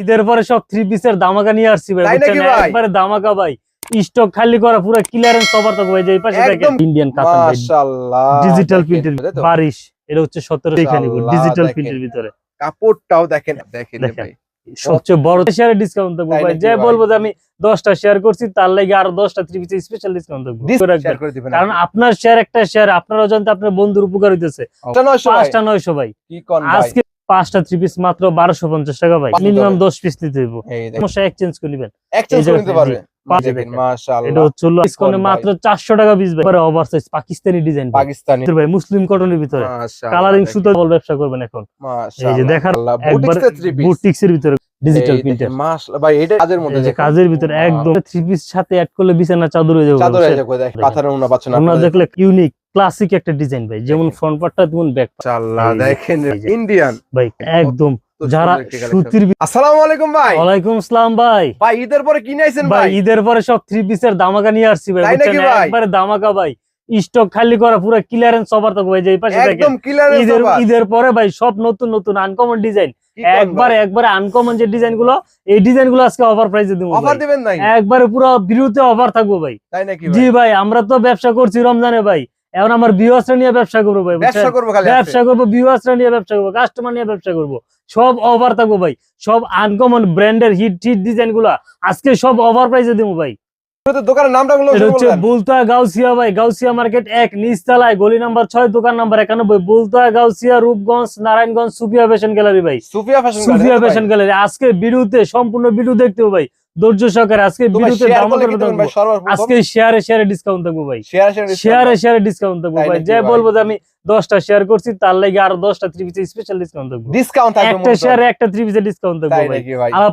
ঈদের পরে সব থ্রি পিসের দামাকা নিয়ে আসছি ভাই? একবারে দামাকা ভাই। স্টক খালি করা পুরো ক্লিয়ারেন্স কভার তো ভাই যে এই পাশে দেখেন ইন্ডিয়ান কাতান মাশাআল্লাহ ডিজিটাল প্রিন্টের বারিশ এটা হচ্ছে সতেরো এখানে মাশাআল্লাহ, ডিজিটাল। প্রিন্টের ভিতরে। কাপড়টাও দেখেন দেখেন ভাই। সবচেয়ে বড় শেয়ারের ডিসকাউন্ট দেবো ভাই। যে বলব যে আমি দশটা শেয়ার করছি তার লাগে আরও দশটা থ্রি পিসের স্পেশাল ডিসকাউন্ট দেবো কারণ আপনার শেয়ার একটা শেয়ার আপনার অজান্তে আপনার বন্ধুর উপকার হইতেছে। পাঁচটা নয়শো ভাই? আজকে পাঁচটা থ্রি পিস মাত্র বারোশো পঞ্চাশ টাকা ভাই। মিনিমাম দশ পিস নিতে হইব। সমস্যা এক্সচেঞ্জ করে নিবেন? মাত্র চারশো টাকা পিস ভাই। সাইজ পাকিস্তানি ডিজাইন পাকিস্তানি ভাই। মুসলিম কটনের ভিতরে। কালারিং সুতো বল ব্যবসা করবেন এখন। এই যে দেখার। বুটিক্স এর ভিতরে ডিজিটাল প্রিন্টার মাশাআল্লাহ। ভাই এটা কাজের মধ্যে যে কাজের ভিতরে একদম থ্রি পিস সাথে অ্যাড করলে বিছানা চাদর হয়ে যাবে চাদর পাচ্ছেন দেখলে ইউনিক ক্লাসিক একটা ডিজাইন ভাই যেমন ফ্রন্ট পার্টটা তেমন ব্যাক যে- দেখেন ইন্ডিয়ান ভাই একদম যারা সুন্দর একটি collection। সুতির আসসালামু আলাইকুম ভাই। ওয়ালাইকুম আসসালাম ভাই। ভাই ঈদের পরে কি নিয়েছেন ভাই ঈদের পরে সব থ্রি পিসের দামাকা নিয়ে আসছি ভাই? একবারে দামাকা ভাই। স্টক খালি করা পুরো ক্লিয়ারেন্স তো ভাই যে এই পাশে একদম ক্লিয়ার ঈদের ঈদের পরে ভাই সব নতুন নতুন আনকমন ডিজাইন একবারে একবারে আনকমন যে ডিজাইনগুলো এই ডিজাইনগুলো আজকে অফার প্রাইসে দিব অফার দিবেন নাই? একবারে পুরো বিরুতে অফার থাকব ভাই। তাই নাকি জি ভাই আমরা তো ব্যবসা করছি রমজানে ভাই। এখন আমার বিওয়াসরা নিয়ে ব্যবসা করব ভাই ব্যবসা করব ব্যবসা করব বিওয়াসরা নিয়ে ব্যবসা করব কাস্টমার নিয়ে ব্যবসা করব। সব অফার থাকব ভাই সব আনকমন ব্র্যান্ডের হিট হিট ডিজাইনগুলা। আজকে সব অফার প্রাইসে দিব ভাই। আপনি দোকানের নামটা হচ্ছে বুলতা গাউসিয়া ভাই গাউসিয়া মার্কেট এক নিচতলায় গলি নাম্বার ছয় দোকান নাম্বার একানব্বই বুলতা গাউসিয়া রূপগঞ্জ নারায়ণগঞ্জ সুফিয়া ফ্যাশন গ্যালারি ভাই। সুফিয়া ফ্যাশন সুফিয়া গ্যালারি আজকে ভিডিওতে সম্পূর্ণ ভিডিও দেখতে ভাই। ধৈর্য সহকারে আজকে ভিডিওতে দাম আজকে শেয়ারে শেয়ারে ডিসকাউন্ট থাকব ভাই। শেয়ারে শেয়ারে ডিসকাউন্ট থাকব। ভাই। যে বলব যে আমি দশটা শেয়ার করছি তার লাগে আরও দশটা থ্রি স্পেশাল ডিসকাউন্ট থাকব। ডিসকাউন্ট থাকবে একটা শেয়ারে একটা থ্রি ডিসকাউন্ট থাকব ভাই।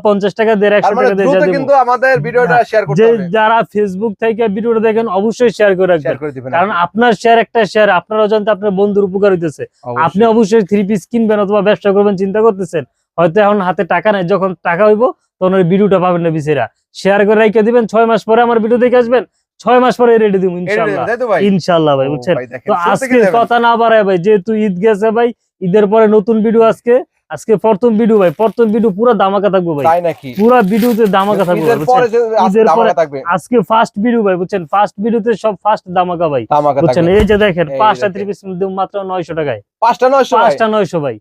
পঞ্চাশ টাকা দেড় তার একশো মানে টাকা দিয়ে কিন্তু আমাদের ভিডিওটা শেয়ার করতে যে যারা ফেসবুক থেকে ভিডিওটা দেখেন অবশ্যই শেয়ার করে রাখবেন। কারণ আপনার শেয়ার একটা শেয়ার আপনার অজান্তে আপনার বন্ধুর উপকার হইতেছে। আপনি অবশ্যই থ্রি পিস কিনবেন অথবা ব্যবসা করবেন চিন্তা করতেছেন হয়তো এখন হাতে টাকা নাই যখন টাকা হইব তখন ওই ভিডিওটা পাবেন না বিচেরা শেয়ার করে রেখে দিবেন ছয় মাস পরে আমার ভিডিও দেখে আসবেন ছয় মাস পরে রেডি দিব ইনশাল্লাহ। ইনশাল্লাহ ভাই বুঝছেন? তো আজকে কথা না বাড়ায় ভাই যেহেতু ঈদ গেছে ভাই ঈদের পরে নতুন ভিডিও আজকে আজকে প্রথম ভিডিও ভাই প্রথম ভিডিও পুরো দামাকা থাকব ভাই। তাই নাকি? পুরো ভিডিওতে দামাকা থাকব ঈদের পরে বুঝছেন? আজকে ঈদের পরে থাকবে। আজকে ফার্স্ট ভিডিও ভাই বুঝছেন? ফার্স্ট ভিডিওতে সব ফার্স্ট দামাকা ভাই ধামাকা বুঝছেন? এই যে দেখেন পাঁচটা। থ্রি পিস মাত্র নয়শো টাকায়। পাঁচটা নয়শো ভাই? পাঁচটা নয়শো ভাই।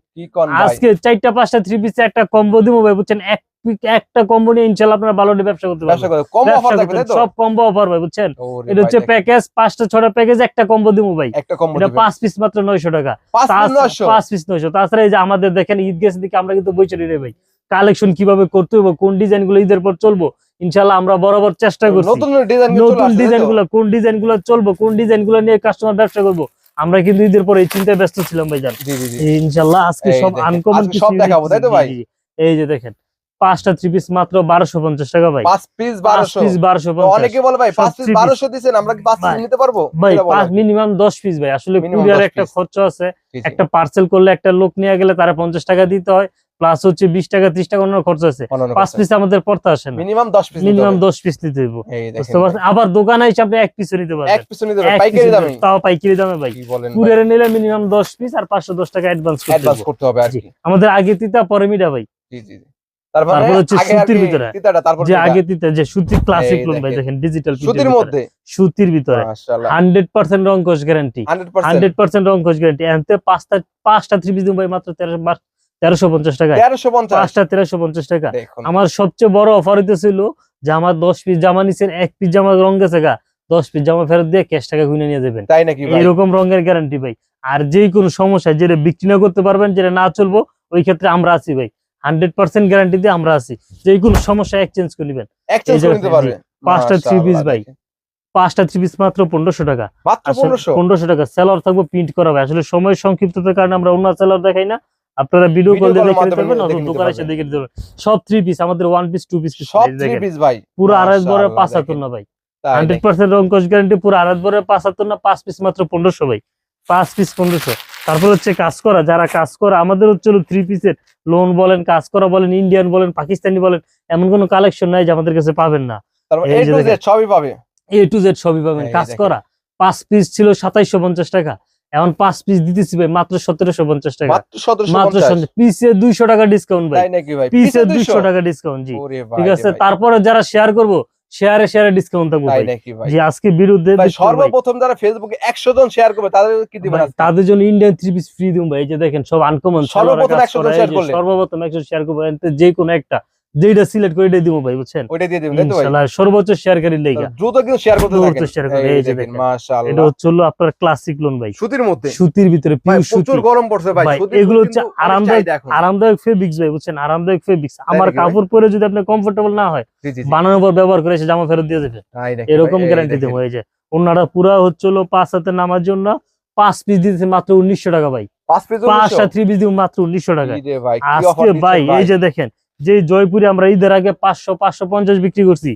আজকে চারটা পাঁচটা থ্রি পিস একটা কম্বো দিব ভাই বুঝছেন? এক একটা কম্বো নিয়ে ইনশাল্লাহ আপনারা ভালো ব্যবসা করতে পারবেন। সব কম্বো অফার ভাই বুঝছেন? এটা হচ্ছে প্যাকেজ পাঁচটা ছটা প্যাকেজ একটা কম্বো দিব ভাই। একটা এটা পাঁচ পিস মাত্র নয়শো টাকা। পাঁচ পিস নয়শো? তাছাড়া এই যে আমাদের দেখেন ঈদ গেছে দিকে আমরা কিন্তু বই চলি রে ভাই। কালেকশন কীভাবে করতে হবে কোন ডিজাইনগুলো ঈদের পর চলবো ইনশাল্লাহ আমরা বরাবর চেষ্টা করছি। নতুন ডিজাইনগুলো কোন ডিজাইনগুলো চলবো কোন ডিজাইনগুলো নিয়ে কাস্টমার ব্যবসা করব আমরা কিন্তু ঈদের পরে এই চিন্তায় ব্যস্ত ছিলাম ভাই জান ইনশাল্লাহ আজকে সব আনকমন সব দেখাবো, তাই তো ভাই? এই যে দেখেন পাঁচটা থ্রি পিস মাত্র বারোশো পঞ্চাশ টাকা ভাই। পাঁচ পিস বারোশো। পিস বারোশো অনেকে বলে ভাই পাঁচ পিস বারোশো দিচ্ছেন আমরা কি পাঁচ পিস নিতে পারব? ভাই পাঁচ মিনিমাম দশ পিস ভাই। আসলে কুরিয়ার একটা। খরচ আছে। একটা পার্সেল করলে একটা লোক নিয়ে গেলে তারা পঞ্চাশ টাকা দিতে হয় প্লাস হচ্ছে বিশ টাকা ত্রিশ টাকা অন্য খরচ আছে। পাঁচ পিস আমাদের পড়তে আসে না। মিনিমাম দশ পিস মিনিমাম দশ পিস নিতে হইব। বুঝতে পারছেন? আবার দোকানে এসে আপনি এক পিসও নিতে এক পারবেন পিস নিতে পারবেন। পাইকারি দামে। তাও পাইকারি দামে ভাই। কুরিয়ারে নিলে মিনিমাম দশ পিস আর পাঁচশো দশ টাকা অ্যাডভান্স করতে হবে আমাদের আগে তিতা পরে মিডা ভাই। জি জি। তারপরে হচ্ছে সুতির ভিতরে। যে আগে যে সুতির ক্লাসিক লোন ভাই দেখেন। দেখেন ডিজিটাল সুতির মধ্যে। সুতির ভিতরে। মাশাআল্লাহ। হান্ড্রেড পার্সেন্ট রং কোষ গ্যারান্টি 100% রং কোষ গ্যারান্টি এনতে পাঁচটা পাঁচটা থ্রি পিস ভাই মাত্র তেরোশো তেরোশো পঞ্চাশ। 1350 পাঁচটা তেরোশো পঞ্চাশ টাকা। আমার সবচেয়ে বড় অফার হইতেছিল যে আমার দশ পিস জামা নিচ্ছেন এক পিস জামা রং গেছে গা দশ পিস জামা ফেরত দিয়ে ক্যাশ টাকা কিনে নিয়ে যাবেন। তাই নাকি এরকম রঙের গ্যারান্টি ভাই। আর যে কোনো সমস্যা যেটা বিক্রি না করতে পারবেন যেটা না চলবো ওই ক্ষেত্রে আমরা আছি ভাই। হান্ড্রেড পার্সেন্ট গ্যারান্টি দিয়ে আমরা আছি। যে কোনো সমস্যা এক্সচেঞ্জ করে নিবেন। পাঁচটা মাশাআল্লাহ, ভাই। পাঁচটা থ্রি পিস মাত্র পনেরোশো টাকা। পনেরোশো? টাকা। সেলার থাকব প্রিন্ট করা হবে আসলে সময় সংক্ষিপ্ততার কারণে আমরা অন্য সেলার দেখাই না। আপনারা ভিডিও কল দিয়ে দেখে নিতে পারবেন অথবা দোকানে এসে দেখে নিতে পারবেন। সব থ্রি পিস আমাদের ওয়ান পিস টু পিস সব থ্রি পিস ভাই পুরো আড়াই পাঁচ হাতুর না ভাই। হান্ড্রেড? পার্সেন্ট রং গ্যারান্টি পুরো আড়াই বড় পাঁচ হাতুর না পাঁচ পিস মাত্র পনেরোশো ভাই। পাঁচ পিস পনেরোশো। তারপর হচ্ছে কাজ করা যারা কাজ করা আমাদের হচ্ছে থ্রি পিসের লোন বলেন কাজ করা বলেন ইন্ডিয়ান বলেন পাকিস্তানি বলেন এমন কোনো কালেকশন নাই যে আমাদের কাছে পাবেন না। সবই পাবে? এ টু জেড সবই পাবেন। কাজ করা পাঁচ পিস ছিল সাতাইশো পঞ্চাশ টাকা। এখন পাঁচ পিস দিতেছি ভাই মাত্র সতেরোশো পঞ্চাশ টাকা। মাত্র পিসে দুইশো টাকা ডিসকাউন্ট ভাই। পিসে দুইশো? টাকা ডিসকাউন্ট জি। ঠিক আছে। তারপরে যারা শেয়ার করব শেয়ারে শেয়ারে ডিসকাউন্ট দেবো যে জি আজকে বিরুদ্ধে ভাই সর্বপ্রথম যারা ফেসবুকে একশো জন শেয়ার করবে তাদের কি দিবেন? তাদের জন্য ইন্ডিয়ান থ্রি পিস ফ্রি দিব ভাই। এই যে দেখেন সব আনকমন সর্বপ্রথম 100 জন শেয়ার করলে? সর্বপ্রথম একশো শেয়ার করব। যে কোনো একটা যেটা সিলেক্ট করে এটাই দিব ভাই বুঝছেন? ওইটা দিয়ে দিবেন তাই তো ইনশাআল্লাহ সর্বোচ্চ শেয়ারকারীর লেগা দ্রুত কিন্তু শেয়ার করতে থাকেন। share করবেন, এই এই যে দেখেন দেখেন। এটা হচ্ছে হলো আপনার ক্লাসিক লোন ভাই। সুতির মধ্যে? সুতির ভিতরে পিওর সুতি প্রচুর গরম পড়ছে ভাই সুতির এগুলো হচ্ছে আরামদায়ক আরামদায়ক ফেব্রিক্স ভাই বুঝছেন? আরামদায়ক ফেব্রিক্স আমার কাপড় পরে যদি আপনি কমফোর্টেবল না হয়। বানানোর পর ব্যবহার করে সে জামা ফেরত দিয়ে দেবে এরকম গ্যারান্টি। দেবো এই যে। ওনারা পুরা হচ্ছে হলো পাঁচ হাতে নামার জন্য পাঁচ পিস দিতেছে মাত্র উনিশশো টাকা ভাই। পাঁচ পিস পাঁচটা থ্রি পিস দিব মাত্র উনিশশো টাকা ভাই আজকে ভাই এই যে দেখেন যে জয়পুরে আমরা ঈদের আগে পাঁচশো পাঁচশো পঞ্চাশ বিক্রি করছি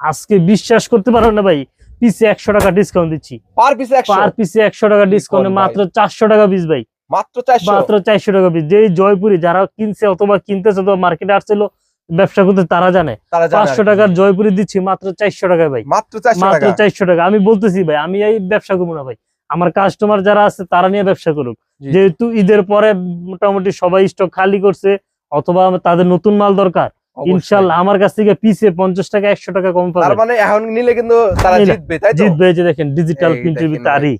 আজকে বিশ্বাস করতে পারবেন না ভাই পিসে একশো টাকা ডিসকাউন্ট দিচ্ছি। পার পিস 100 পার পিসে একশো টাকা ডিসকাউন্টে? মাত্র চারশো টাকা পিস ভাই। মাত্র মাত্র চারশো টাকা পিস যে জয়পুরি যারা কিনছে অথবা কিনতেছে অথবা মার্কেটে আসছিল ব্যবসা করতে তারা জানে। পাঁচশো টাকার জয়পুরি দিচ্ছি মাত্র চারশো টাকায় ভাই। মাত্র মাত্র চারশো টাকা। আমি বলতেছি ভাই আমি এই ব্যবসা করব না ভাই। আমার কাস্টমার যারা আছে তারা নিয়ে ব্যবসা করুক। যেহেতু ঈদের পরে মোটামুটি সবাই স্টক খালি করছে অথবা তাদের নতুন মাল দরকার। ইনশাল্লাহ আমার কাছ থেকে পিসে পঞ্চাশ টাকা একশো টাকা কম তার পাবে মানে এখন নিলে কিন্তু তারা জিতবে জিতবে যে দেখেন ডিজিটাল এই প্রিন্টের ভিতরে আরি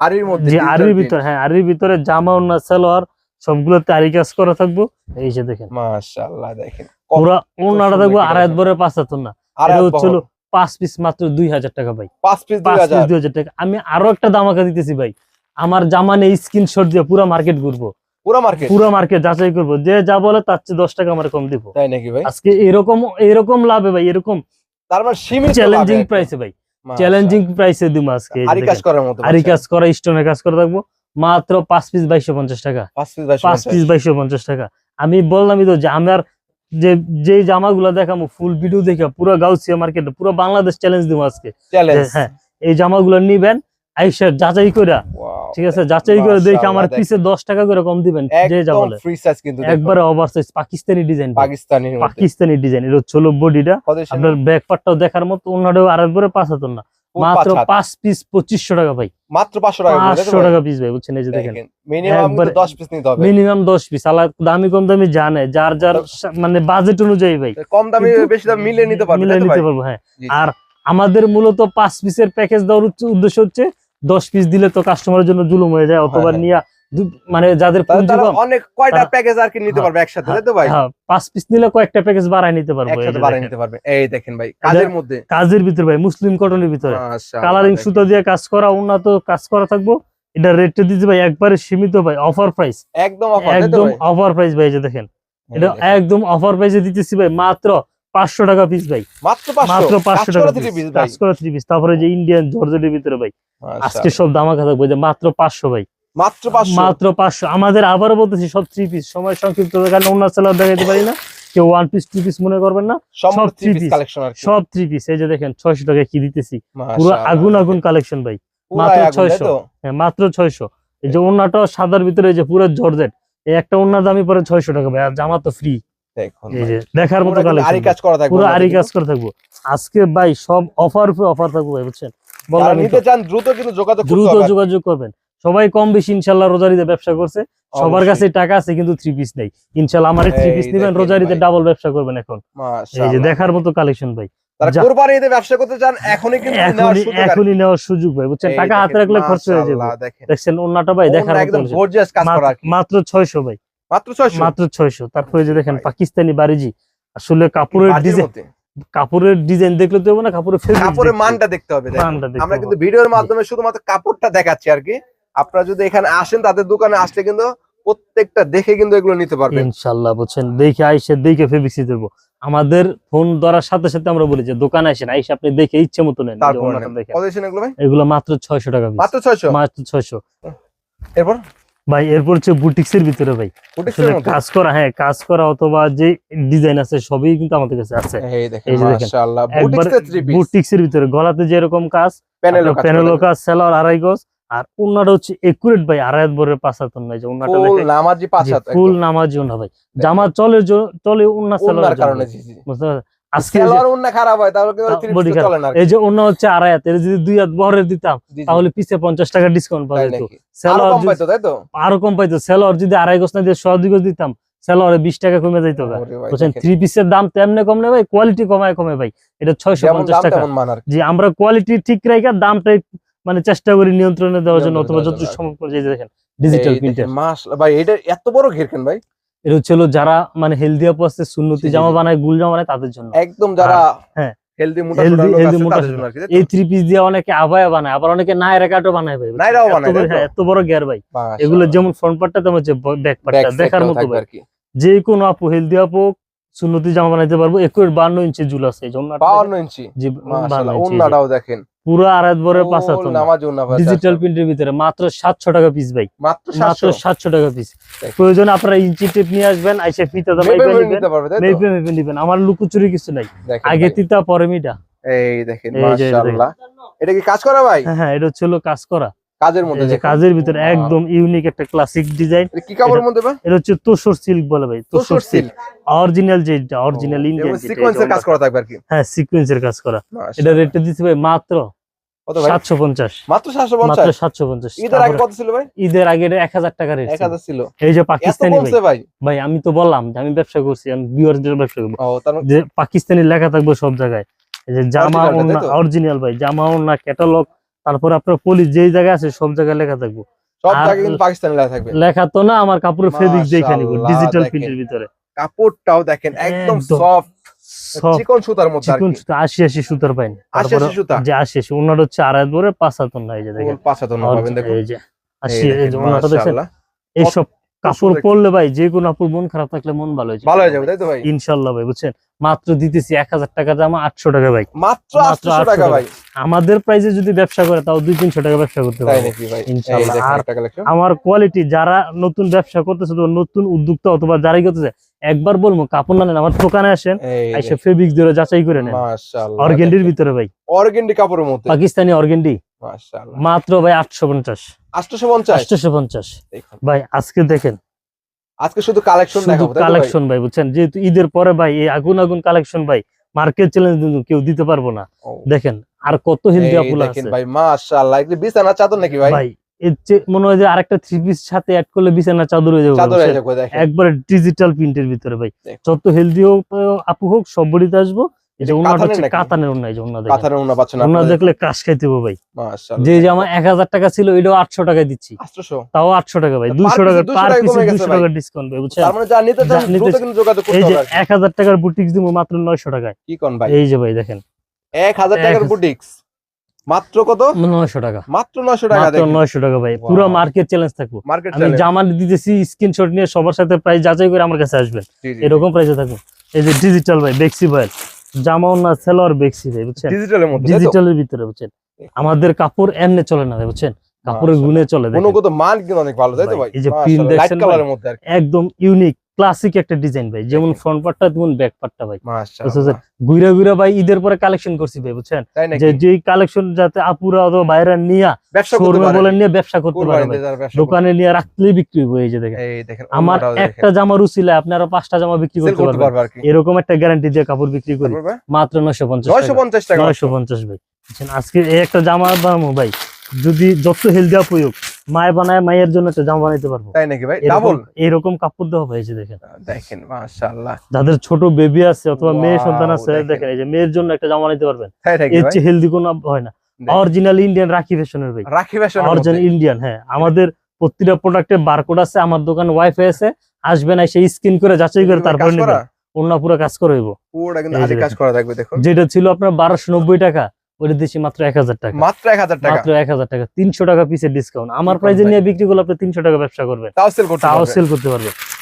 আরির মধ্যে আরির ভিতরে হ্যাঁ আরির ভিতরে জামা ওনা সালোয়ার সবগুলোতে আরি কাজ করা থাকব। এই যে দেখেন। মাশাআল্লাহ দেখেন। পুরা ওনাটা থাকব কি আড়াই বরে পাঁচ না। আর পাঁচ পিস মাত্র দুই হাজার টাকা ভাই। পাঁচ পিস দুই হাজার। টাকা। আমি আরও একটা দামাকা দিতেছি ভাই। আমার জামা নেই স্ক্রিনশট দিয়ে পুরো মার্কেট ঘুরবো। পুরো মার্কেট? পুরো মার্কেট যাচাই করব। যে যা বলে তার চেয়ে দশ টাকা আমার কম দিব। তাই নাকি ভাই? আজকে এরকম এরকম লাভে ভাই এরকম তার মানে সীমিত চ্যালেঞ্জিং প্রাইসে ভাই। চ্যালেঞ্জিং প্রাইসে দিব আজকে আরি কাজ দেখেন। করার মতো আরি কাজ করা স্টোনের কাজ করা থাকব। মাত্র পাঁচ পিস বাইশশো পঞ্চাশ টাকা। পাঁচ পিস 22 পাঁচ পিস বাইশশো পঞ্চাশ টাকা। আমি বললামই তো যে আমার যে যে জামাগুলো দেখামো ফুল ভিডিও দেখে পুরো গাউসিয়া মার্কেটে পুরো বাংলাদেশ চ্যালেঞ্জ দিব আজকে। হ্যাঁ এই জামাগুলো নিবেন আইসা যাচাই করে ঠিক আছে? যাচাই করে দেখে আমার পিছে দশ টাকা করে কম দিবেন যে যা বলে। ফ্রি সাইজ কিন্তু একবারে পাকিস্তানি ডিজাইন পাকিস্তানি ডিজাইন এটা হচ্ছে বডিটা। কত আপনার ব্যাক পার্টটাও দেখার মতো অন্যটাও আরেকবারে পাঁচ না। মাত্র পিস টাকা ভাই। মাত্র 500 টাকা পিস ভাই বুঝছেন? এই যে দেখেন। মিনিমাম একবারে- 10 পিস নিতে হবে। মিনিমাম দশ পিস আলাদা দামি কম দামি জানে যার যার মানে বাজেট অনুযায়ী ভাই। কম দামি বেশি দাম মিলিয়ে নিতে পারবে মিলিয়ে নিতে পারব হ্যাঁ। আর আমাদের মূলত পাঁচ পিসের প্যাকেজ দেওয়ার উদ্দেশ্য হচ্ছে দশ পিস দিলে তো কাস্টমারের জন্য জুলুম হয়ে যায় অথবা হ্যাঁ। নিয়ে মানে যাদের তাহলে পুঁজি তারা কম অনেক কয়টা প্যাকেজ আর কি নিতে হ্যাঁ, পারবে একসাথে তাই তো ভাই? হ্যাঁ, পাঁচ পিস নিলে কয়েকটা প্যাকেজ বাড়ায় নিতে পারব একসাথে যে নিতে পারবে। এই দেখেন ভাই কাজের মধ্যে। কাজের ভিতরে ভাই মুসলিম কটনের ভিতরে। কালারিং সুতা দিয়ে কাজ করা উন্নত কাজ করা থাকব। এটা রেটটা দিতে ভাই একবারে সীমিত ভাই অফার প্রাইস একদম অফার একদম অফার প্রাইস ভাই যে দেখেন। এটা একদম অফার প্রাইসে দিতেছি ভাই মাত্র পাঁচশো টাকা পিস ভাই। মাত্র পাঁচশো? টাকা থ্রি পিস পিস কাজ করা থ্রি পিস তারপরে যে ইন্ডিয়ান জর্জেটের ভিতরে ভাই আজকে মাশাআল্লাহ। সব দামাকা থাকবে যে মাত্র পাঁচশো ভাই। মাত্র 500 মাত্র পাঁচশো। আমাদের আবারও বলতেছি সব থ্রি পিস সময় সংক্ষিপ্ত কারণে অন্য সেলার দেখাতে পারি না। কেউ ওয়ান পিস টু পিস মনে করবেন না। সব থ্রি পিস সব থ্রি পিস এই যে দেখেন ছয়শো টাকা কি দিতেছি? পুরো আগুন আগুন কালেকশন ভাই। মাত্র আগুন, তাই 600 তো? হ্যাঁ মাত্র ছয়শো। এই যে ওনাটা সাদার ভিতরে যে পুরো জর্জেট এই একটা ওনার দামই পরে ছয়শো টাকা ভাই আর জামা তো ফ্রি দেখার মতো কালেকশন পুরো আরি কাজ করে থাকব। আজকে ভাই সব অফার অফার থাকব ভাই বুঝছেন? নিতে চান দ্রুত কিন্তু যোগাযোগ দ্রুত যোগাযোগ করবেন। সবাই কম বেশি ইনশাল্লাহ রোজারিতে ব্যবসা করছে। সবার কাছে টাকা আছে কিন্তু থ্রি পিস নেই। ইনশাল্লাহ আমার থ্রি পিস নিবেন রোজারিতে ডাবল ব্যবসা করবেন এখন। এই যে দেখার মতো কালেকশন ভাই। ব্যবসা করতে চান এখনই কিন্তু নেওয়ার এখনই সুযোগ নেওয়ার ভাই বুঝছেন? টাকা হাতে রাখলে খরচ হয়ে যাবে। দেখছেন ওনাটা ভাই দেখার মাত্র ছয়শো ভাই। মাত্র 600 মাত্র ছয়শো। তারপরে যে দেখেন পাকিস্তানি বারিজি। আসলে কাপড়ের ডিজাইন কাপড়ের ডিজাইন দেখলে তো না কাপড়ের কাপড়ের মানটা দেখতে হবে আমরা। কিন্তু ভিডিওর মাধ্যমে শুধুমাত্র কাপড়টা দেখাচ্ছি আর কি। আপনারা যদি এখানে আসেন তাদের দোকানে আসলে কিন্তু প্রত্যেকটা দেখে কিন্তু এগুলো নিতে পারবেন। ইনশাল্লাহ বুঝছেন? দেখে আইসে দেখে ফেব্রিক্সি দেবো আমাদের ফোন ধরার সাথে সাথে আমরা বলি যে দোকানে আসেন আইসে আপনি দেখে ইচ্ছে মতো নেন এগুলো মাত্র ছয়শো টাকা মাত্র 600 মাত্র ছয়শো। এরপর? ভাই এরপর হচ্ছে বুটিক্স এর ভিতরে ভাই। বুটিক্সের কাজ করা হ্যাঁ কাজ করা অথবা যে ডিজাইন আছে সবই কিন্তু আমাদের কাছে আছে। বুটিক্সের ভিতরে গলাতে যেরকম কাজ প্যানেলও কাজ প্যানেলো করা। কাজ সেলার আড়াই গজ আর উন্নাটা হচ্ছে একুরেট ভাই আড়াই বরের পাঁচ হাতন ভাই যে দেখে নামাজি পাঁচ ফুল নামাজ উন্না ভাই। জামা চলে চলে উন্না সেলার কারণে বুঝতে? আজকে এই যে- সেলোয়ার উন্না খারাপ হয় তাহলে কিন্তু তা- থ্রি body পিস খারাপ। চলে না এই যে অন্য হচ্ছে আড়াই হাত যদি দুই হাত বহরের দিতাম জি, জি। তাহলে পিছে পঞ্চাশ টাকা ডিসকাউন্ট পাওয়া যেত নাকি? আরও কম পাইতো তাই তো? আরও কম পাইতো। সেলোয়ার যদি আড়াই গোছ না দিয়ে ছ দুই গোছ দিতাম বিশ টাকা কমে যাইতো ভাই, বুঝছেন? দেখেন। থ্রি পিসের দাম তেমনি কম নেই ভাই কোয়ালিটি কমায় কমে ভাই। এটা ছয়শো পঞ্চাশ টাকা। আমরা কোয়ালিটি ঠিক রাখা দামটা মানে চেষ্টা করি নিয়ন্ত্রণে দেওয়ার জন্য অথবা দেওয়ার যত সম্ভব করে দেখেন। ডিজিটাল প্রিন্টার দেখেন, ভাই এটা এত বড় ঘেরকেন ভাই? এটা হচ্ছে হলো যারা মানে হেলদি আপু আছে সুন্নতি জামা বানায় গুল জামা বানায় তাদের জন্য। একদম যারা হ্যাঁ। হেলদি মোটা মোটা? এই থ্রি পিস দিয়ে অনেকে আবায়া বানায় আবার অনেকে নায়রা কাটও বানায় ভাই। নায়রাও? হ্যাঁ, এত বড় গিয়ার ভাই। এগুলো যেমন ফ্রন্ট পার্টটা তেমন হচ্ছে ব্যাক পার্টটা দেখার মতো আর কি। যে কোনো আপু হেলদি আপু সুন্নতি জামা বানাইতে পারব। একুশ বান্ন ইঞ্চি ঝুল আছে এই জন্য 52 ইঞ্চি? জি মাশাআল্লাহ বান্ন ইঞ্চি উন্নাটাও দেখেন। পুরো আড়াই বরের পাঁচ নামাজ ডিজিটাল প্রিন্টের ভিতরে মাত্র সাতশো টাকা পিস ভাই। মাত্র মাত্র 700 সাতশো টাকা পিস প্রয়োজন আপনারা ইঞ্চি টেপ নিয়ে আসবেন আইসে ফিতা দাম মেপে তো? মেপে মেপে নিবেন। আমার লুকোচুরি কিছু নাই। আগে তিতা পরে মিটা এই দেখেন মাশাআল্লাহ। এটা কি কাজ করা ভাই? হ্যাঁ হ্যাঁ এটা ছিল কাজ করা। কাজের মধ্যে যে কাজের ভিতরে একদম ইউনিক একটা ক্লাসিক ডিজাইন কি কাপড়ের মধ্যে ভাই? এটা হচ্ছে তোসর সিল্ক বলে ভাই তোসর সিল্ক অরিজিনাল যেটা অরিজিনাল ইন্ডিয়ান সিকোয়েন্সের কাজ করা থাকবে আর কি। হ্যাঁ সিকোয়েন্সের কাজ করা। এটা। রেটটা দিচ্ছি ভাই মাত্র কত ভাই? সাতশো পঞ্চাশ। মাত্র 750 মাত্র সাতশো পঞ্চাশ। ঈদের আগে কত ছিল ভাই? ঈদের আগে এক হাজার টাকা রেট 1000 ছিল। এই যে পাকিস্তানি ভাই। আমি তো বললাম যে আমি ব্যবসা করছি আমি বিয়ারদের ব্যবসা করব। মানে যে পাকিস্তানি লেখা থাকবে সব জায়গায়। এই যে জামা? অরিজিনাল ভাই জামা ওন্না ক্যাটালগ তারপর আপনার পুলিশ যেই জায়গায় আছে সব জায়গায় লেখা থাকব। সব জায়গায় কিন্তু পাকিস্তানি লেখা থাকবে। লেখা তো না আমার কাপড়ের ফেব্রিক দেখে নিব ডিজিটাল প্রিন্টের ভিতরে। কাপড়টাও দেখেন একদম। সফট চিকন সুতার মধ্যে চিকন সুতা সুতার পাইন। সুতা? যে ওনার হচ্ছে আড়াই এই যে দেখেন। পাবেন দেখুন। এই যে এই যে কাপড় পরলে ভাই যে কোনো আপুর মন খারাপ থাকলে মন ভালো হয়ে ভালো হয়ে যাবে তাই তো ভাই? ইনশাল্লাহ ভাই বুঝছেন? মাত্র দিতেছি এক হাজার টাকা জামা আটশো টাকা ভাই। মাত্র 800 টাকা ভাই। আমাদের প্রাইসে যদি ব্যবসা করে তাও দুই তিনশো টাকা ব্যবসা করতে ইনশাআল্লাহ। আর আমার কোয়ালিটি যারা নতুন ব্যবসা করতেছে নতুন উদ্যোক্তা অথবা যারাই করতেছে একবার বলব কাপড় না নেন আমার দোকানে আসেন এসে ফেব্রিক দিয়ে যাচাই করে নেন। মাশাআল্লাহ। অর্গেন্ডির ভিতরে ভাই। অর্গেন্ডি কাপড়ের মধ্যে। পাকিস্তানি অর্গেন্ডি মাশাআল্লাহ। মাত্র ভাই আটশো পঞ্চাশ। 850 আটশো পঞ্চাশ। ভাই আজকে দেখেন। আজকে শুধু কালেকশন দেখাবো তাই তো ভাই? কালেকশন ভাই বুঝছেন? যেহেতু ঈদের পরে ভাই এই আগুন আগুন কালেকশন ভাই মার্কেট চ্যালেঞ্জ কেউ দিতে পারব না। দেখেন আর কত আপুলা আছে। ভাই মাশাআল্লাহ এগুলি বিছানা চাদর নাকি ভাই? ভাই এর চেয়ে মনে হয় যে আরেকটা থ্রি পিস সাথে অ্যাড করলে বিছানা চাদর হয়ে যাবে একবারে ডিজিটাল প্রিন্টের ভিতরে ভাই। যত হেলদি হোক আপু হোক সব বডিতে আসব। এটা কাতানের হচ্ছে এই যে পাচ্ছেন দেখলে ক্রাশ খাইতে হবে ভাই। মাশাআল্লাহ। যে জামা এক হাজার টাকা ছিল এটাও টাকায় দিচ্ছি। 800 তাও আটশো টাকা ভাই Per দুশো piece টাকা 200 পার টাকা পিসে কমে গেছে দুশো ভাই। টাকা ডিসকাউন্ট ভাই বুঝছেন? তার মানে যা নিতে চান দ্রুত কিন্তু যোগাযোগ করতে এই যে হবে আর কি। এক হাজার টাকার বুটিক্স দিব মাত্র নয়শো টাকায়। কি কোন ভাই? এই যে ভাই দেখেন। 1000 টাকার বুটিক্স মাত্র কত? নয়শো টাকা। মাত্র 900 টাকা মাত্র ভাই. পুরো মার্কেট চ্যালেঞ্জ থাকব। আমি জামা দিতেছি স্ক্রিনশট নিয়ে সবার সাথে প্রাইস যাচাই করে আমার কাছে আসবেন। এরকম প্রাইসে থাকব এই যে ডিজিটাল ভাই বেক্সি ভাই জামাও না সেলোয়ার বেক্সি ভাই বুঝছেন? ডিজিটালের মধ্যে ডিজিটালের ভিতরে বুঝছেন? আমাদের কাপড় এমনি চলে না বুঝছেন? কাপড়ের গুনে গুণে চলে দেয় গুণগত মান কিন্তু অনেক ভালো তাই তো ভাই, এই যে লাইট দেখছেন কালারের মধ্যে একদম ইউনিক ক্লাসিক একটা ডিজাইন ভাই যেমন ফ্রন্ট পার্টটা তেমন ব্যাক পার্টটা ভাই। গুইরা গুইরা ভাই ঈদের পরে কালেকশন করছি ভাই বুঝছেন? যে যেই কালেকশন যাতে আপুরা অথবা বাইরে নিয়ে শোরুমে পারে। বলে নিয়ে ব্যবসা করতে পারে দোকানে নিয়ে রাখলেই বিক্রি এই যে দেখেন। এই দেখেন আমার একটা জামা রুচিলে আপনি আরও পাঁচটা জামা বিক্রি করতে পারবেন। এরকম একটা গ্যারান্টি দিয়ে কাপড় বিক্রি করি। মাত্র নয়শো পঞ্চাশ 950 টাকা। নয়শো পঞ্চাশ ভাই। আজকে এই একটা জামা বানাবো ভাই। যদি যত হেলদি আপ হোক মায় বানায় মায়ের জন্য একটা জামা বানাইতে পারব। তাই নাকি ভাই? এরকম ডাবল এরকম কাপড় দেওয়া হয়েছে দেখেন। দেখেন মাশাআল্লাহ। যাদের ছোট বেবি আছে অথবা মেয়ে সন্তান আছে দেখেন। এই যে মেয়ের জন্য একটা জামা বানাইতে পারবেন। এর ভাই? চেয়ে হেলদি কোনো হয় না। অরিজিনাল ইন্ডিয়ান রাখি ফ্যাশনের ভাই। রাখি ফ্যাশন অরিজিনাল ইন্ডিয়ান হ্যাঁ। আমাদের প্রতিটা প্রোডাক্টে বারকোড আছে আমার দোকান ওয়াইফাই আছে। আসবেন এসে স্ক্রিন করে যাচাই করে তারপরে নেবেন। অন্য পুরো কাজ করে হইব। এই কাজ করা থাকবে দেখুন। যেটা ছিল আপনার বারোশো নব্বই টাকা মাত্র এক হাজার টাকা। মাত্র এক হাজার টাকা? তিনশো টাকা পিসের ডিসকাউন্ট আমার নিয়ে বিক্রি করলে তিনশো টাকা ব্যবসা সেল করতে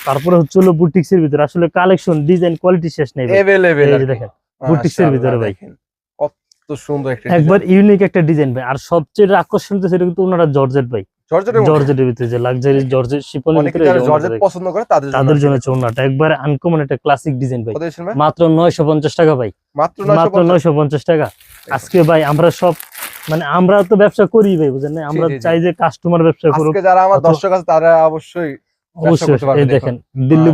তারপরে হচ্ছে বুটিক্স এর ভিতরে। আসলে কালেকশন ডিজাইন কোয়ালিটি শেষ নেই দেখেন বুটিক্স এর ভিতরে একবার ইউনিক একটা ডিজাইন ভাই। আর সবচেয়ে আকর্ষণ সেটা কিন্তু ওনারা জর্জেট ভাই। জর্জেটের ভিতরে যে লাক্সারি জর্জেট শিপনের ভিতরে এই জর্জেট পছন্দ করে তাদের তাদের জন্য হচ্ছে ওনাটা আনকমন একটা ক্লাসিক ডিজাইন ভাই। কত দিয়েছেন ভাই? মাত্র নয়শো পঞ্চাশ টাকা ভাই। মাত্র মাত্র 950 টাকা। আজকে ভাই আমরা সব মানে আমরা তো ব্যবসা করি ভাই বুঝেন না? আমরা। চাই যে কাস্টমার ব্যবসা করুক। আজকে যারা আমার দর্শক আছে তারা অবশ্যই অবশ্যই দেখেন। দিল্লি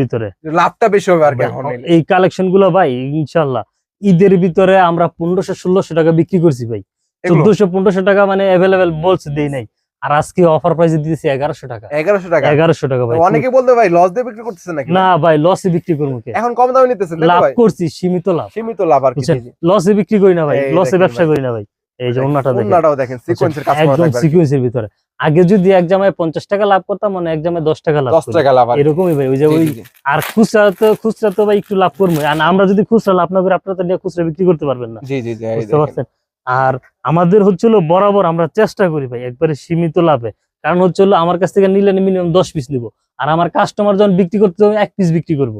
ভিতরে। লাভটা বেশি হবে আর কি এখন এই কালেকশনগুলো ভাই ইনশাল্লাহ ঈদের ভিতরে আমরা পনেরোশো ষোলোশো টাকা বিক্রি করছি ভাই। চোদ্দশো পনেরোশো টাকা মানে অ্যাভেলেবেল বলছে দেই নাই। আর আজকে অফার প্রাইসে দিতেছি এগারোশো টাকা। এগারোশো টাকা? এগারোশো টাকা ভাই। অনেকে বলতে ভাই লস দিয়ে বিক্রি করতেছে নাকি? না ভাই লসে বিক্রি করব কে? এখন কম দামে নিতেছে লাভ করছি সীমিত লাভ। সীমিত লাভ আর কি। লসে বিক্রি করি না ভাই লসে ব্যবসা করি না ভাই। এই যে অন্যটা দেখেন। ওন্নাটাও দেখেন সিকোয়েন্সের কাজ করা একদম থাকবে আর কি। সিকুয়েন্সের ভিতরে। আগে যদি এক জামায় পঞ্চাশ টাকা লাভ করতাম মানে এক জামায় দশ টাকা লাভ। টাকা লাভ এরকমই ভাই ওই যে ওই। আর খুচরা তো খুচরা তো ভাই একটু লাভ করব। আর আমরা যদি খুচরা লাভ না করি আপনারা তো নিয়ে খুচরা বিক্রি করতে পারবেন না। জি জি জি বুঝতে পারছেন? আর আমাদের হচ্ছিল বরাবর আমরা চেষ্টা করি ভাই একবারে সীমিত লাভে। কারণ হচ্ছিল আমার কাছ থেকে নিলে মিনিমাম দশ পিস নিব। আর আমার কাস্টমার যখন বিক্রি করতে হবে এক পিস বিক্রি করব।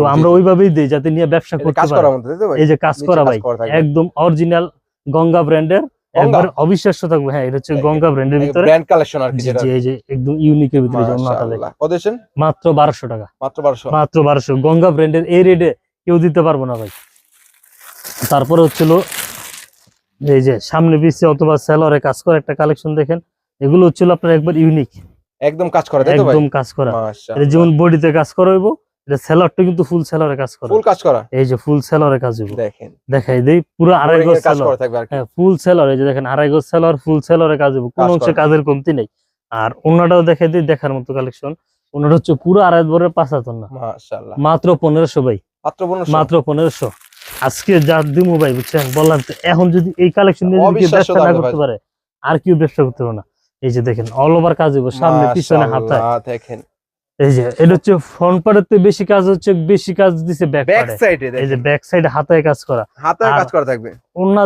তো আমরা ওইভাবেই দিই যাতে নিয়ে ব্যবসা করতে পারে। এই যে কাজ করা ভাই একদম অরিজিনাল গঙ্গা ব্র্যান্ডের একবার অবিশ্বাস্য থাকবে। হ্যাঁ এটা হচ্ছে গঙ্গা ব্র্যান্ডের ভিতরে। ব্র্যান্ড কালেকশন আর কি যেটা এই যে একদম ভিতরে কত মাত্র বারোশো টাকা। মাত্র 1200 মাত্র বারোশো। গঙ্গা ব্র্যান্ডের এই রেটে কেউ দিতে পারব না ভাই। তারপরে হচ্ছিল এই যে সামনে পিছিয়ে অথবা সেলরে কাজ করে একটা কালেকশন দেখেন এগুলো হচ্ছিল আপনার একবার ইউনিক। একদম কাজ করা তাই তো ভাই? একদম কাজ করা। এটা যেমন বডিতে কাজ করা হইব এটা সেলরটা কিন্তু ফুল সেলরে কাজ করা। ফুল কাজ করা? এই যে ফুল সেলরে কাজ হইব। দেখেন। দেখাই দেই পুরো আড়াই গজ সেলর। করা থাকবে আর কি। হ্যাঁ ফুল সেলর এই যে দেখেন আড়াই গজ সেলর ফুল সেলরে কাজ হইব। কোন অংশে কাজের কমতি নেই। আর অন্যটাও দেখাই দিই দেখার মতো কালেকশন। অন্যটা হচ্ছে পুরো আড়াই বরের পাঁচ হাতন না। মাশাআল্লাহ। মাত্র পনেরোশো ভাই। মাত্র 1500 মাত্র পনেরোশো। আজকে যা দিমু ভাই বুঝছেন? বললাম তো, এখন যদি এই কালেকশন নিয়ে যদি ব্যবসা না করতে পারে আর কেউ ব্যবসা করতে পারে না। এই যে দেখেন অল ওভার কাজ হইব সামনে পিছনে হাতায় দেখেন। এই যে এটা হচ্ছে ফ্রন্ট পার্টের বেশি কাজ হচ্ছে বেশি কাজ দিছে ব্যাক ব্যাক সাইডে এই যে ব্যাক সাইডে হাতায় কাজ করা। হাতে আর- কাজ করা থাকবে।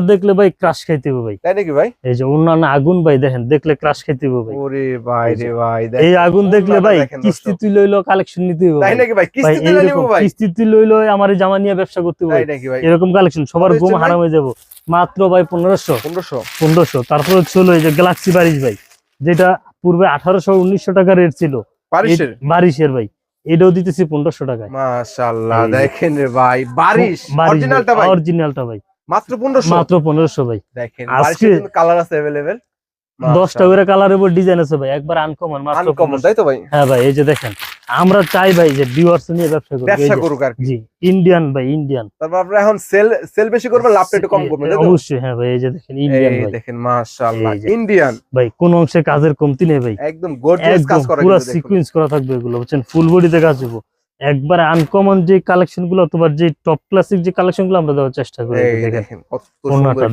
দেখলে ভাই ক্রাশ খাইতে হবে ভাই। তাই নাকি ভাই? এই যে অন্যান্য আগুন ভাই দেখেন দেখলে ক্রাশ খাইতে হবে ভাই। ওরে ভাই রে ভাই এই আগুন দেখলে ভাই কিস্তি তুই লইলো কালেকশন নিতে হবে তাই নাকি ভাই? কিস্তি নিব এইরকম ভাই। কিস্তি তুই লইলো আমার জামা নিয়ে ব্যবসা করতে হবে তাই নাকি ভাই? এরকম কালেকশন সবার ঘুম হারাম হয়ে যাব। মাত্র ভাই পনেরোশো। 1500 পনেরোশো। তারপর হচ্ছে হলো এই যে গ্যালাক্সি বারিশ ভাই যেটা পূর্বে আঠারোশো উনিশশো টাকা রেট ছিল। বারিশের? ভাই। এটাও দিতেছি পনেরোশো টাকায়। মাশাল্লাহ দেখেন রে ভাই বারিশ অরিজিনালটা ভাই অরিজিনালটা ভাই? মাত্র পনেরোশো? মাত্র পনেরোশো ভাই। দেখেন কালার আছে অ্যাভেলেবেল দশটা করে কালারের উপর ডিজাইন আছে ভাই একবার আনকমন আনকমন তাই তো ভাই? হ্যাঁ ভাই এই যে দেখেন আমরা চাই ভাই যে ভিউয়ার্স নিয়ে ব্যবসা ব্যবসা করুক আর জি ইন্ডিয়ান ভাই ইন্ডিয়ান তারপর আপনারা এখন সেল সেল বেশি করবেন লাভটা একটু কম করবেন অবশ্যই হ্যাঁ ভাই এই যে দেখেন ইন্ডিয়ান ভাই। দেখেন মাশাআল্লাহ ইন্ডিয়ান ভাই কোন অংশে কাজের কমতি নেই ভাই। একদম গর্জিয়াস কাজ করা পুরো সিকোয়েন্স করা থাকবে এগুলো বুঝছেন? ফুল বডিতে কাজ হইব। একবারে আনকমন যে কালেকশনগুলো অথবা যে টপ ক্লাসিক যে কালেকশনগুলো আমরা দেওয়ার চেষ্টা করি দেখেন।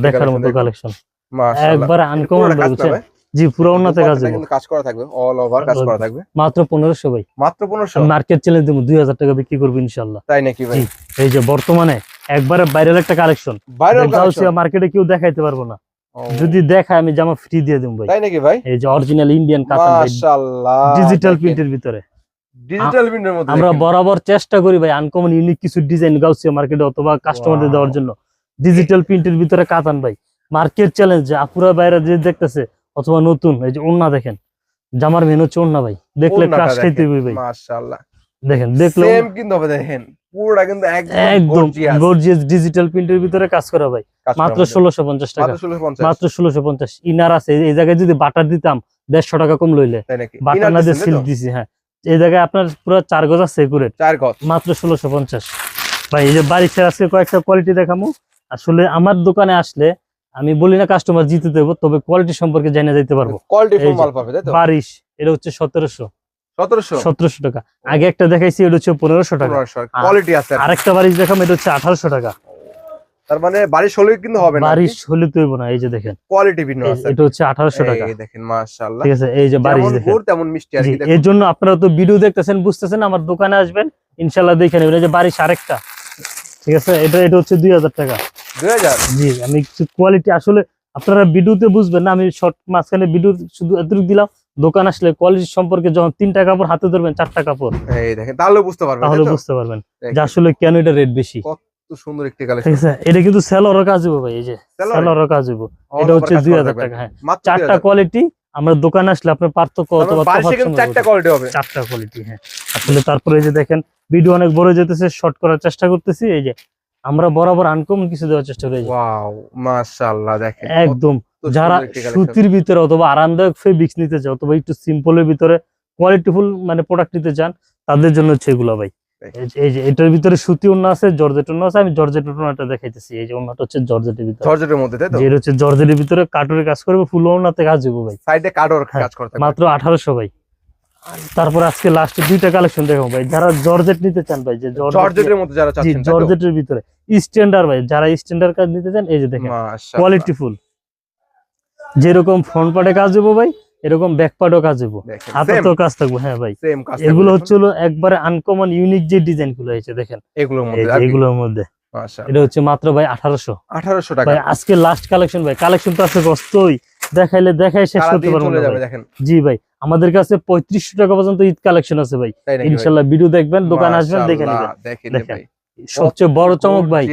দেখার মতো কালেকশন একবারে আনকমন পুরোটা ভাই কাজ না বুঝছেন জি পুরো উন্নতে কাজ দুপাট্টাটা হইব কিন্তু কাজ করা থাকবে অল ওভার কাজ করা থাকবে। মাত্র পনেরোশো ভাই। মাত্র 1500 মার্কেট চ্যালেঞ্জ দেবো টাকা বিক্রি করব ইনশাল্লাহ তাই নাকি ভাই? এই যে বর্তমানে একবারে ভাইরাল একটা কালেকশন ভাইরাল কালেকশন মার্কেটে কেউ দেখাইতে পারব না। যদি দেখায় আমি জামা ফ্রি দিয়ে দেবো ভাই। তাই নাকি ভাই? এই যে অরিজিনাল ইন্ডিয়ান কাতান মাশাআল্লাহ ডিজিটাল প্রিন্টের ভিতরে। ডিজিটাল প্রিন্টের মধ্যে আমরা বরাবর চেষ্টা করি ভাই আনকমন ইউনিক কিছু ডিজাইন গাউসিয়া মার্কেটে অথবা কাস্টমারদের দেওয়ার জন্য। ডিজিটাল প্রিন্টের ভিতরে কাতান ভাই। মার্কেট চ্যালেঞ্জ যে আপুরা বাইরে যে দেখতেছে অথবা নতুন এই যে ওন্না দেখেন জামার মেন হচ্ছে ওন্না ভাই দেখলে ক্রাশ খাইতে। হবে ভাই। মাশাআল্লাহ। দেখেন দেখলে সেম কিন্তু হবে দেখেন পুরোটা কিন্তু একদম গর্জিয়াস ডিজিটাল প্রিন্টের ভিতরে কাজ করা ভাই। মাত্র মধ্যে। ষোলোশো পঞ্চাশ টাকা। মাত্র 1650 মাত্র ষোলোশো পঞ্চাশ। ইনার আছে এই জায়গায় যদি বাটার দিতাম দেড়শো টাকা কম লইলে। বাটার না দিয়ে সিল্ক দিছি হ্যাঁ। এই জায়গায় আপনার পুরো চার গজ আছে একুরেট। চার গজ। মাত্র ষোলোশো পঞ্চাশ। ভাই এই যে বারিশের আজকে কয়েকটা কোয়ালিটি দেখামু। আসলে আমার দোকানে আসলে আমি বলি না কাস্টমার জিতে দেবো তবে কোয়ালিটি সম্পর্কে জেনে যেতে পারব। বারিশ এটা হচ্ছে সতেরোশো। সতেরোশো? টাকা। আগে একটা দেখাইছি এটা হচ্ছে পনেরোশো টাকা। কোয়ালিটি আছে আরেকটা বারিশ দেখাম এটা হচ্ছে আঠারোশো টাকা। তার মানে বারিশ হলে কিন্তু হবে না বারিশ হলে তো না এই যে দেখেন। কোয়ালিটি ভিন্ন আছে। এটা হচ্ছে আঠারোশো টাকা। এই দেখেন মাশাআল্লাহ। ঠিক আছে এই যে বারিশ দেখেন। গুড় তেমন মিষ্টি আর কি এর জন্য আপনারা তো ভিডিও দেখতেছেন বুঝতেছেন আমার দোকানে আসবেন ইনশাল্লাহ দেখে নেবেন। এই যে বারিশ আরেকটা। ঠিক আছে এটা এটা হচ্ছে দুই হাজার টাকা। 2000 জি আমি কিছু কোয়ালিটি আসলে আপনারা ভিডিওতে বুঝবেন না আমি শর্ট মাঝখানে ভিডিও শুধু এতটুকু দিলাম। দোকান আসলে কোয়ালিটি সম্পর্কে যখন তিনটা কাপড় হাতে ধরবেন চারটা কাপড়। এই দেখেন তাহলে বুঝতে পারবেন তাহলে বুঝতে পারবেন যে আসলে কেন এটা রেট বেশি। কত সুন্দর একটি কালেকশন এটা কিন্তু কাজ হইব ভাই এই যে কাজ হইব এটা হচ্ছে দুই হাজার টাকা হ্যাঁ। চারটা কোয়ালিটি আমরা দোকানে আসলে আপনার পার্থক্য অথবা চারটা কোয়ালিটি হবে। চারটা কোয়ালিটি হ্যাঁ। আসলে তারপরে এই যে দেখেন ভিডিও অনেক বড় হয়ে যেতেছে শর্ট করার চেষ্টা করতেছি এই যে আমরা বরাবর আনকমন কিছু দেওয়ার চেষ্টা করি। ওয়াও মাশাআল্লাহ দেখেন একদম। যারা সুতির ভিতরে অথবা আরামদায়ক ফেব্রিক্স নিতে চায় অথবা একটু সিম্পলের ভিতরে কোয়ালিটিফুল মানে প্রোডাক্ট নিতে চান তাদের জন্য হচ্ছে এগুলো ভাই। এই যে- এটার ভিতরে সুতি ওন্না আছে জর্জেট ওন্না আছে আমি জর্জেট ওন্নাটা দেখাইতেছি। এই যে ওন্নাটা হচ্ছে জর্জেটের ভিতরে। জর্জেটের মধ্যে তাই তো? এটা হচ্ছে জর্জেটের ভিতরে কাটুরের কাজ করবে ফুল ওন্নাতে কাজ হবে ভাই। সাইডে হ্যাঁ, কাজ করতে মাত্র আঠারোশো ভাই। তারপর আজকে লাস্টে দুইটা কালেকশন দেখাবো ভাই। যারা জর্জেট নিতে চান ভাই যে জর্জেট জর্জেটের মধ্যে যারা চাচ্ছেন জর্জেটের ভিতরে। স্ট্যান্ডার্ড ভাই যারা স্ট্যান্ডার্ড কাজ নিতে চান এই যে দেখেন। কোয়ালিটি ফুল যেরকম ফ্রন্ট পার্টে কাজ হব ভাই এরকম ব্যাক পার্টও কাজ হব। দেখেন হাতেও কাজ থাকব হ্যাঁ ভাই। এগুলো হচ্ছে হলো একবারে আনকমন ইউনিক যে ডিজাইনগুলো হয়েছে দেখেন। এগুলোর মধ্যে? এগুলোর মধ্যে। এটা হচ্ছে মাত্র ভাই আঠারোশো। 1800 টাকা। ভাই আজকে লাস্ট কালেকশন ভাই। কালেকশন তো আছে কষ্টই দেখাইলে দেখাই শেষ করতে পারব জি ভাই আমাদের কাছে পঁয়ত্রিশশো টাকা পর্যন্ত ঈদ কালেকশন আছে ভাই? ইনশাল্লাহ ভিডিও দেখবেন দোকান আসবেন দেখে নেবেন। দেখেন। সবচেয়ে বড় চমক ভাই।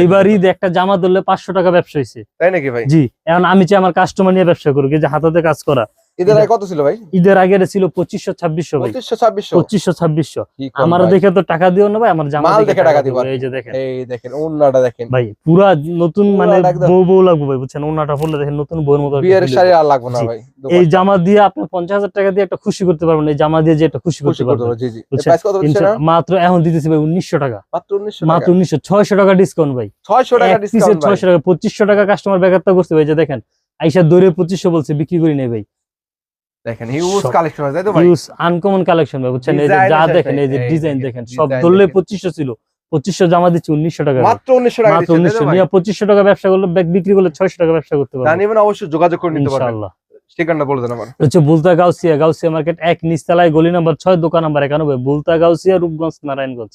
এইবার ঈদ একটা জামা ধরলে পাঁচশো টাকা ব্যবসা হয়েছে তাই নাকি ভাই? জি এখন আমি চাই আমার কাস্টমার নিয়ে ব্যবসা করুক যে হাতাতে কাজ করা। ঈদের আগে কত ছিল ভাই? ঈদের আগে ছিল পঁচিশশো ছাব্বিশশো ভাই। 2500 2600 পঁচিশশো ছাব্বিশশো। আমার দেখে তো টাকা দিও না ভাই আমার জামা দেখে টাকা দিবো দিবো। এই যে দেখেন। এই দেখেন ওন্নাটা দেখেন। ভাই পুরা নতুন মানে বউ বউ লাগবে ভাই বুঝছেন? ওনাটা পড়লে দেখেন নতুন বউর মতো বিয়ের শাড়ি আর লাগবে না ভাই এই জামা দিয়ে আপনি পঞ্চাশ হাজার টাকা দিয়ে একটা খুশি করতে পারবেন এই জামা দিয়ে যে একটা খুশি করতে পারবেন। জি জি। মাত্র এখন দিতেছি ভাই উনিশশো টাকা। মাত্র 1900 মাত্র উনিশশো ছয়শো টাকা ডিসকাউন্ট ভাই। 600 টাকা ডিসকাউন্ট ছয়শো টাকা পঁচিশশো টাকা কাস্টমার ব্যাঘাতটা করছে ভাই যে দেখেন। আইসা দৌড়ে পঁচিশশো বলছে বিক্রি করি নাই ভাই। দেখেন হিউজ কালেকশন আছে তাই তো ভাই? আনকমন কালেকশন ভাই বুঝছেন? এই যে যা দেখেন এই যে ডিজাইন দেখেন, সব design ধরলে দেখেন। পঁচিশশো ছিল। পঁচিশশো জামা দিচ্ছি উনিশশো টাকা মাত্র 1900 টাকা মাত্র দিচ্ছেন তাই উনিশশো। তো ভাই? নিয়ে পঁচিশশো টাকা ব্যবসা করলে ব্যাগ বিক্রি করলে ছয়শো টাকা ব্যবসা করতে পারবে অবশ্যই যোগাযোগ করে নিতে পারবেন। ইনশাআল্লাহ। ঠিকানা বলে দেন আমার। হচ্ছে বুলতা গাউসিয়া গাউসিয়া মার্কেট এক নিচতলায় গলি নাম্বার ছয় দোকান নাম্বার একানব্বই বুলতা গাউসিয়া রূপগঞ্জ নারায়ণগঞ্জ।